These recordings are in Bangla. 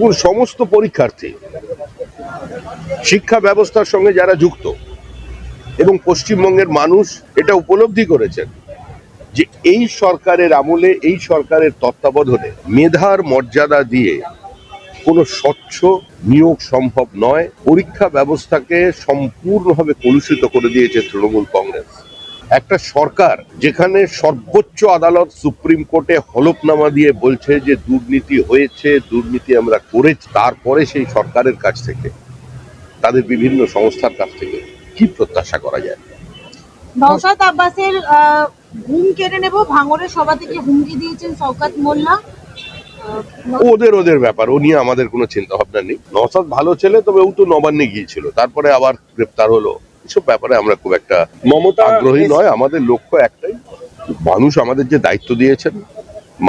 দেখুন, সমস্ত পরীক্ষার্থী, শিক্ষা ব্যবস্থার সঙ্গে যারা যুক্ত এবং পশ্চিমবঙ্গের মানুষ এটা উপলব্ধি করেছেন যে এই সরকারের আমলে, এই সরকারের তত্ত্বাবধানে মেধার মর্যাদা দিয়ে কোনো স্বচ্ছ নিয়োগ সম্ভব নয়। পরীক্ষা ব্যবস্থাকে সম্পূর্ণভাবে কলুষিত করে দিয়েছে তৃণমূল কংগ্রেস। একটা সরকার যেখানে সর্বোচ্চ আদালত সুপ্রিম কোর্টে হলফনামা দিয়ে বলছে যে দুর্নীতি হয়েছে দুর্নীতি আমরা করেছি তারপরে সেই সরকারের কাছ থেকে তাদের বিভিন্ন সংস্থার কাছ থেকে কি প্রত্যাশা করা যায়? নওশাদ আব্বাসের ঘুম কেড়ে নেব ভাঙরের সভা থেকে হুমকি দিয়েছেন শওকাত মোল্লা। ওদের ওদের ব্যাপার ও নিয়ে আমাদের কোনো চিন্তা ভাবনা নেই। নসাদ ভালো ছেলে তবে ও তো নবান্নে গিয়েছিল তারপরে আবার গ্রেপ্তার হলো। এসব ব্যাপারে আমরা খুব একটা মমতা আগ্রহী নয়। আমাদের লক্ষ্য একটাই মানুষ আমাদের যে দায়িত্ব দিয়েছেন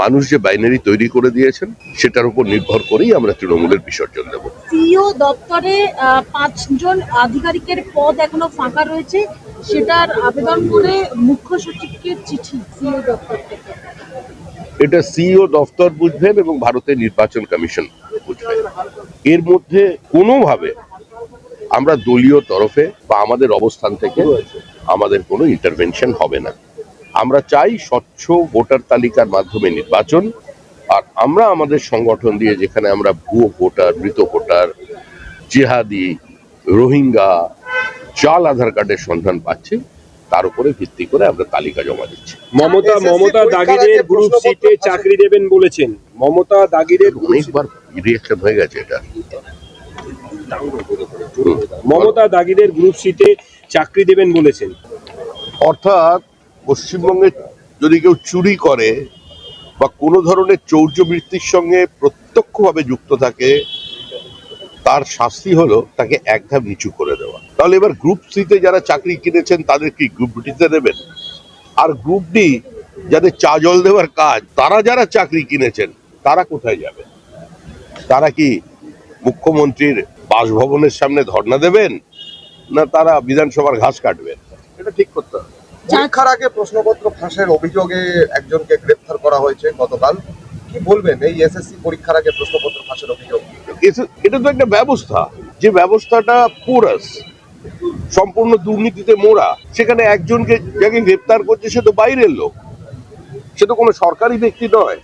মানুষ যে বাইনারি তৈরি করে দিয়েছেন সেটার উপর নির্ভর করেই আমরা তৃণমূলের বিসর্জন দেব। সিইও দপ্তরে আহ, পাঁচজন আধিকারিকের পদ এখনও ফাঁকা রয়েছে। সেটার আবেদন করে মুখ্য সচিবকে চিঠি সিইও দপ্তর থেকে। এটা সিইও দফতর বুঝবেন এবং ভারতের নির্বাচন কমিশন বুঝবেন। এর মধ্যে কোনোভাবে আমরা দলীয় তরফে বা আমাদের অবস্থান থেকে আমাদের কোনো ইন্টারভেনশন হবে না। আমরা চাই স্বচ্ছ ভোটার তালিকার মাধ্যমে নির্বাচন আর আমরা আমাদের সংগঠন দিয়ে যেখানে আমরা ভুয়ো ভোটার মৃত ভোটার জেহাদি রোহিঙ্গা চাল আধার কার্ডের সন্ধান পাচ্ছি তার উপরে ভিত্তি করে আমরা তালিকা জমা দিচ্ছি। মমতা মমতা দাগিদের গ্রুপ সিটে চাকরি দেবেন বলেছেন। মমতা দাগিদের group অনেকবার রিয়েকশন হয়ে গেছে এটা। মমতা দাগিদের গ্রুপ সিটে চাকরি দেবেন বলেছেন। অর্থাৎ পশ্চিমবঙ্গে যদি কেউ চুরি করে বা কোনো ধরনের চৌর্যবৃত্তির সঙ্গে প্রত্যক্ষভাবে যুক্ত থাকে, তার শাস্তি হলো তাকে এক ধাপ নিচু করে দেওয়া। তাহলে এবার গ্রুপ সিতে যারা চাকরি কিনেছেন, তাদের কি গ্রুপ ডিতে দেবেন? আর গ্রুপ ডি যাদের চা জল দেওয়ার কাজ, তারা যারা চাকরি কিনেছেন, তারা কোথায় যাবে তারা কি মুখ্যমন্ত্রীর বাসভবনের সামনে ধর্ণা দেবেন না তারা বিধানসভার ঘাস কাটবেন? এটা ঠিক করতে হবে। পরীক্ষার আগে প্রশ্নপত্র ফাঁসের অভিযোগে একজনকে গ্রেফতার করা হয়েছে গতকাল। কি বলবেন এই এসএসসি পরীক্ষার আগে প্রশ্নপত্র ফাঁসের অভিযোগ? এটা তো একটা ব্যবস্থা। যে ব্যবস্থাটা পোরাস সম্পূর্ণ দুর্নীতিতে মোড়া সেখানে একজনকে যাকে গ্রেপ্তার করছে সে তো বাইরের লোক। সে তো কোনো সরকারি ব্যক্তি নয়।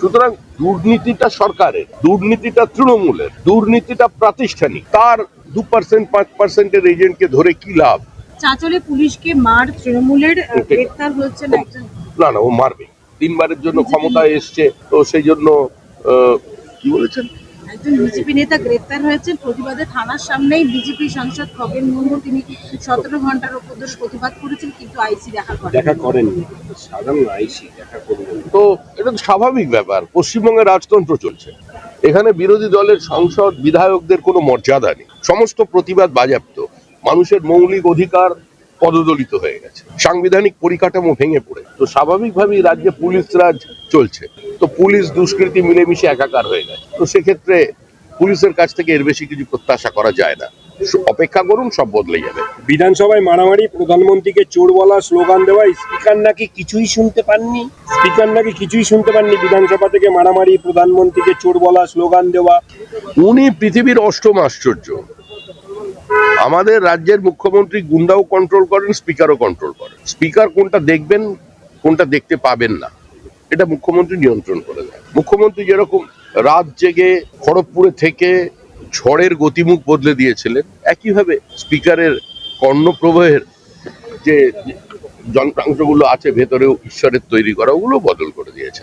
সুতরাং দুর্নীতিটা সরকারের দুর্নীতিটা তৃণমূলের দুর্নীতিটা প্রাতিষ্ঠানিক। তার দু পার্সেন্ট পাঁচ পার্সেন্টের এজেন্টকে ধরে কি লাভ? চাচলে পুলিশকে মার তৃণমূলের গ্রেফতার হচ্ছে না না ও মারবে। তিনবারের জন্য ক্ষমতায় এসছে তো সেই জন্য কি বলেছেন? একজন বিজেপি নেতা গ্রেফতার হয়েছেন। প্রতিবাদে থানার সামনেই বিজেপি সাংসদ খগেন মুর্মু, তিনি সতেরো ঘণ্টার ধরে প্রতিবাদ করেছেন, কিন্তু আইসি দেখা করেন। দেখা করেন। সাধারণ আইসি দেখা করবেন তো এটা স্বাভাবিক ব্যাপার। পশ্চিমবঙ্গে রাজতন্ত্র চলছে। এখানে বিরোধী দলের সংসদ, বিধায়কদের কোনো মর্যাদা নেই। সমস্ত প্রতিবাদ বাজেয়াপ্ত। মানুষের মৌলিক অধিকার পদদলিত হয়ে গেছে। সাংবিধানিক পরিকাঠামো ভেঙে পড়ে। তো স্বাভাবিকভাবেই রাজ্যে পুলিশ রাজ চলছে। তো পুলিশ দুষ্কৃতি মিলেমিশে একাকার হয়ে গেছে। তো সেক্ষেত্রে পুলিশের কাছ থেকে এর বেশি কিছু প্রত্যাশা করা যায় না। অপেক্ষা করুন সব বদলে যাবে। বিধানসভায় মারামারি প্রধানমন্ত্রীকে চোর বলা স্লোগান দেওয়া স্পিকার নাকি কিছুই শুনতে পাননি? স্পিকার নাকি কিছুই শুনতে পাননি? বিধানসভা থেকে মারামারি প্রধানমন্ত্রীকে চোর বলা স্লোগান দেওয়া। উনি পৃথিবীর অষ্টম আশ্চর্য। আমাদের রাজ্যের মুখ্যমন্ত্রী গুন্ডাও কন্ট্রোল করেন স্পিকারও কন্ট্রোল করেন। স্পিকার কোনটা দেখবেন কোনটা দেখতে পাবেন না এটা মুখ্যমন্ত্রী নিয়ন্ত্রণ করে দেয়। মুখ্যমন্ত্রী যেরকম রাত জেগে খড়গপুরে থেকে ঝড়ের গতিমুখ বদলে দিয়েছিলেন। একইভাবে স্পিকারের কর্ণপ্রবাহের যে যন্ত্রাংশগুলো আছে, ভেতরেও ঈশ্বরের তৈরি করা, ওগুলো বদল করে দিয়েছেন।